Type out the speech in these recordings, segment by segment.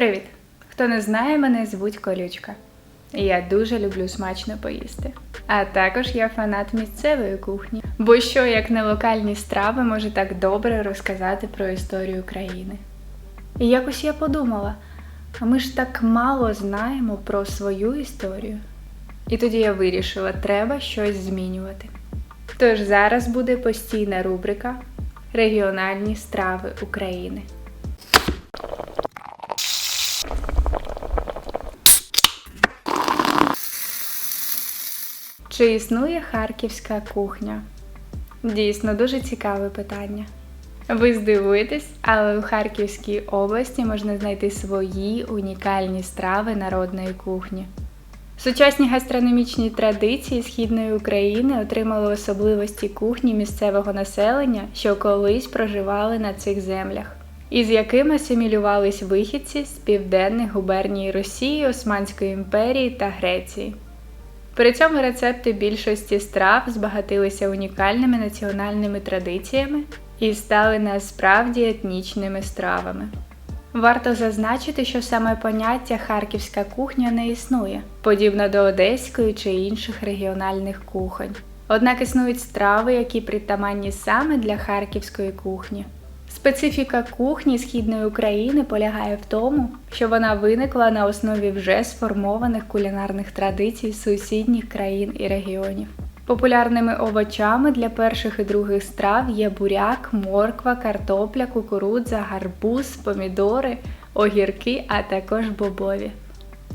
Привіт! Хто не знає, мене звуть Колючка. Я дуже люблю смачно поїсти. А також я фанат місцевої кухні. Бо що, як не локальні страви, може так добре розказати про історію країни. І якось я подумала, а ми ж так мало знаємо про свою історію. І тоді я вирішила, треба щось змінювати. Тож зараз буде постійна рубрика Регіональні страви України. Чи існує харківська кухня? Дійсно, дуже цікаве питання. Ви здивуєтесь, але у Харківській області можна знайти свої унікальні страви народної кухні. Сучасні гастрономічні традиції Східної України отримали особливості кухні місцевого населення, що колись проживали на цих землях, і з якими асимілювались вихідці з південних губерній Росії, Османської імперії та Греції. При цьому рецепти більшості страв збагатилися унікальними національними традиціями і стали насправді етнічними стравами. Варто зазначити, що саме поняття харківська кухня не існує, подібно до одеської чи інших регіональних кухонь. Однак існують страви, які притаманні саме для харківської кухні. Специфіка кухні Східної України полягає в тому, що вона виникла на основі вже сформованих кулінарних традицій сусідніх країн і регіонів. Популярними овочами для перших і других страв є буряк, морква, картопля, кукурудза, гарбуз, помідори, огірки, а також бобові.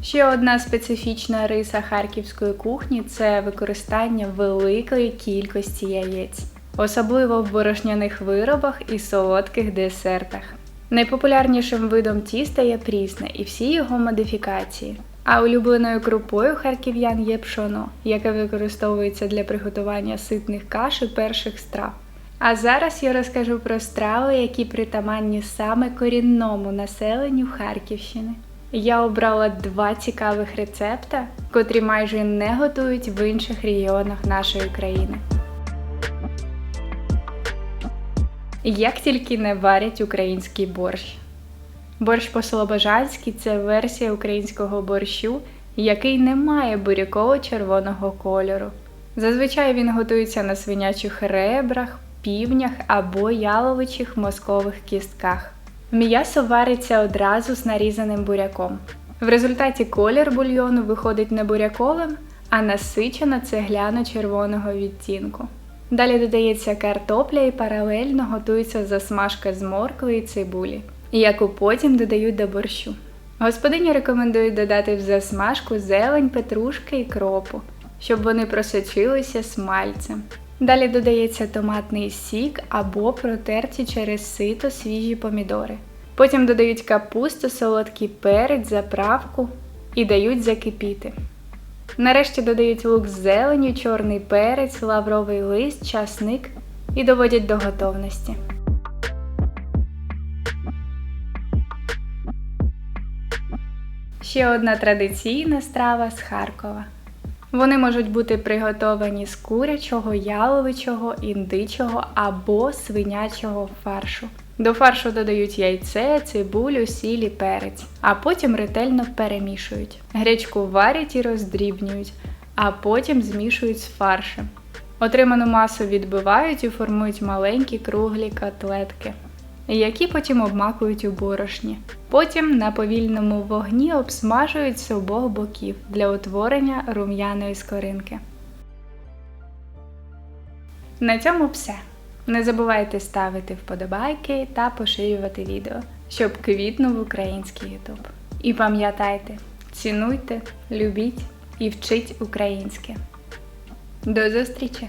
Ще одна специфічна риса харківської кухні це використання великої кількості яєць особливо в борошняних виробах і солодких десертах. Найпопулярнішим видом тіста є прісне і всі його модифікації. А улюбленою крупою харків'ян є пшоно, яке використовується для приготування ситних каш і перших страв. А зараз я розкажу про страви, які притаманні саме корінному населенню Харківщини. Я обрала два цікавих рецепта, котрі майже не готують в інших регіонах нашої країни. Як тільки не варять український борщ. Борщ по-слобожанськи це версія українського борщу, який не має буряково-червоного кольору. Зазвичай він готується на свинячих ребрах, півнях або яловичих мозкових кістках. М'ясо вариться одразу з нарізаним буряком. В результаті колір бульйону виходить не буряковим, а насичено цегляно-червоного відтінку. Далі додається картопля і паралельно готується засмажка з моркви і цибулі, яку потім додають до борщу. Господині рекомендують додати в засмажку зелень, петрушки і кропу, щоб вони просочилися смальцем. Далі додається томатний сік або протерті через сито свіжі помідори. Потім додають капусту, солодкий перець, заправку і дають закипіти. Нарешті додають лук з зеленю, чорний перець, лавровий лист, часник і доводять до готовності. Ще одна традиційна страва з Харкова. Вони можуть бути приготовані з курячого, яловичого, індичого або свинячого фаршу. До фаршу додають яйце, цибулю, сіль і перець, а потім ретельно перемішують. Гречку варять і роздрібнюють, а потім змішують з фаршем. Отриману масу відбивають і формують маленькі круглі котлетки, які потім обмакують у борошні. Потім на повільному вогні обсмажують з обох боків для утворення рум'яної скоринки. На цьому все. Не забувайте ставити вподобайки та поширювати відео, щоб квітнув український ютуб. І пам'ятайте, цінуйте, любіть і вчіть українське. До зустрічі!